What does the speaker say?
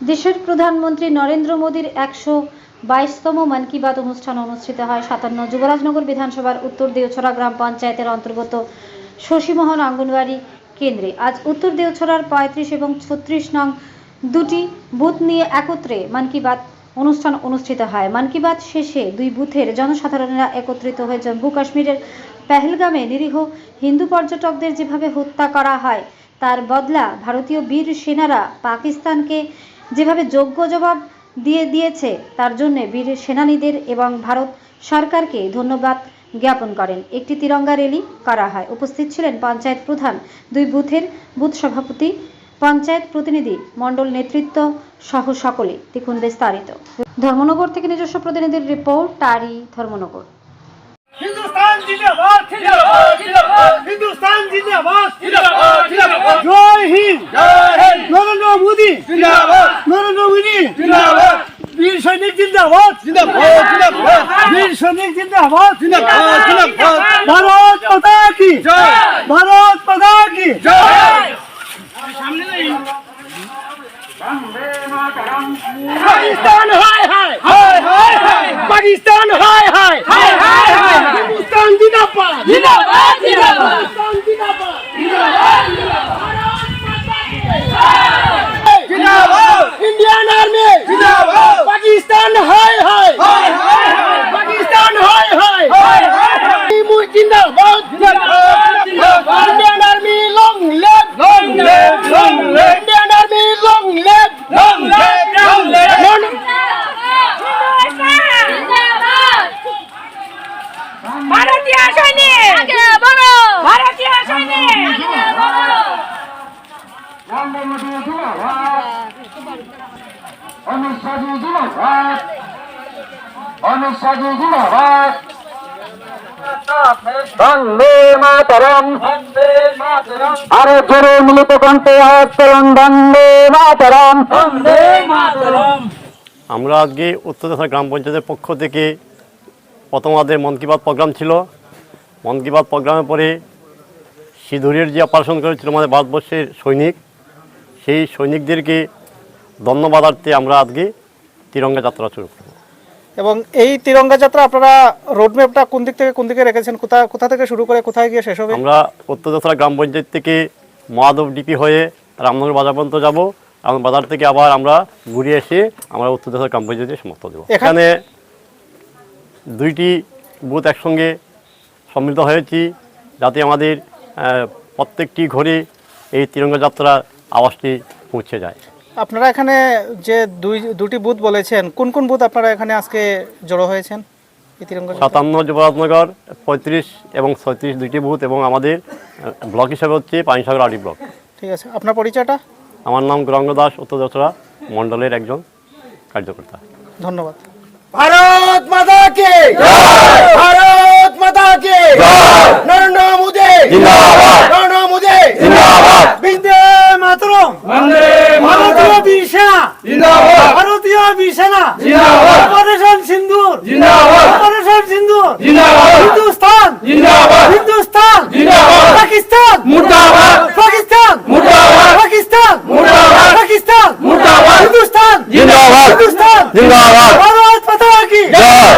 দেশের প্রধানমন্ত্রী নরেন্দ্র মোদীর একশো বাইশতম মন কি বাত অনুষ্ঠান অনুষ্ঠিত হয় সাতান্ন যুবরাজনগর বিধানসভার উত্তর দেওছড়া গ্রাম পঞ্চায়েতের অন্তর্গত শশীমোহন অঙ্গনওয়াড়ি কেন্দ্রে। আজ উত্তর দেওছড়ার পঁয়ত্রিশ এবং ছত্রিশ নং দুটি বুথ নিয়ে একত্রে মন কি বাত অনুষ্ঠান অনুষ্ঠিত হয়। মন কি বাত শেষে দুই বুথের জনসাধারণেরা একত্রিত হয়ে জম্মু কাশ্মীরের পেহেলগামে নিরীহ হিন্দু পর্যটকদের যেভাবে হত্যা করা হয়, তার বদলা ভারতীয় বীর সেনারা পাকিস্তানকে যেভাবে যোগ্য জবাব দিয়ে দিয়েছে তার জন্য বীর সেনানীদের এবং ভারত সরকারকে ধন্যবাদ জ্ঞাপন করেন। একটি তিরঙ্গা র্যালি করা হয় উপস্থিত ছিলেন পঞ্চায়েত প্রধান দুই বুথের বুথ সভাপতি পঞ্চায়েত প্রতিনিধি মণ্ডল নেতৃত্ব সহ সকলে। দেখুন বিস্তারিত। ধর্মনগর থেকে নিজস্ব প্রতিনিধির রিপোর্ট টারি ধর্মনগর। হিন্দুস্তান জিন্দাবাদ জিন্দাবাদ। হিন্দুস্তান জিন্দাবাদ। জিন্দাবাদ জিন্দাবাদ। জয় হিন্দ। জয় হিন্দ। নরেন্দ্র পাকিস্তান জিন্দাবাদ জিন্দাবাদ জিন্দাবাদ ভারত মাতা কি জয় ভারত মাতা কি জয় সামনে যাই हाय। हाय हाय हाय। हिंदुस्तान जिंदाबाद। जिंदाबाद जिंदाबाद। जिंदाबाद। जिंदाबाद जिंदाबाद। Indian army. जिंदाबाद। पाकिस्तान हाय। हाय। অনুসারী বন্দে মাতরম। বন্দে মাতরম আরে জোরে মিলিত কণ্ঠে আওয়াজ করুন বন্দে মাতরম। আমরা আজকে উত্তর গ্রাম পঞ্চায়েতের পক্ষ থেকে প্রথম আমাদের মন কি বাত প্রোগ্রাম ছিল। মন কি বাত প্রোগ্রামের পরে সিঁদুরের যে অপারেশন করেছিল আমাদের ভারতবর্ষের সৈনিক সেই সৈনিকদেরকে ধন্যবাদার্থে আমরা আজকে তিরঙ্গা যাত্রা শুরু করব। এবং এই তিরঙ্গা যাত্রা আপনারা রোডম্যাপটা কোন দিক থেকে কোন দিকে রেখেছেন? কোথা কোথা থেকে শুরু করে কোথায় গিয়ে শেষ হবে? আমরা উত্তর দশরা গ্রাম পঞ্চায়েত থেকে মহাদেব ডিপি হয়ে রামনগর বাজার পর্যন্ত যাব এবং বাজার থেকে আবার আমরা ঘুরে এসে আমরা উত্তর দশরা গ্রাম পঞ্চায়েতে সমাপ্ত দেবো। এখানে- দুইটি বুথ একসঙ্গে সম্মিলিত হয়েছি যাতে আমাদের প্রত্যেকটি ঘরে এই তিরঙ্গা যাত্রার আওয়াজটি পৌঁছে যায়। আপনারা এখানে যে দুই দুটি বুথ বলেছেন কোন কোন বুথ আপনারা এখানে আজকে জড়ো হয়েছেন? সাতান্ন যুবরাজনগর পঁয়ত্রিশ এবং ছয়ত্রিশ দুইটি বুথ এবং আমাদের ব্লক হিসাবে হচ্ছে পানিসাগর আড়ি ব্লক। ঠিক আছে। আপনার পরিচয়টা? আমার নাম গৌরাঙ্গ দাস উত্তর দশরা মণ্ডলের একজন কার্যকর্তা। ধন্যবাদ। ভারত মাতা কে? ভারত মাতা কে? নরেন্দ্র মোদী? জিন্দাবাদ। অপারেশন সিন্দুর। জিন্দাবাদ। অপারেশন সিন্দুর। জিন্দাবাদ। হিন্দুস্তান। জিন্দাবাদ। হিন্দুস্তান। জিন্দাবাদ। পাকিস্তান। মুর্দাবাদ। পাকিস্তান। মুর্দাবাদ। পাকিস্তান। মুর্দাবাদ। পাকিস্তান। মুর্দাবাদ। হিন্দুস্তান। জিন্দাবাদ। হিন্দুস্তান। জিন্দাবাদ। ভারত মাতা কি? জয়।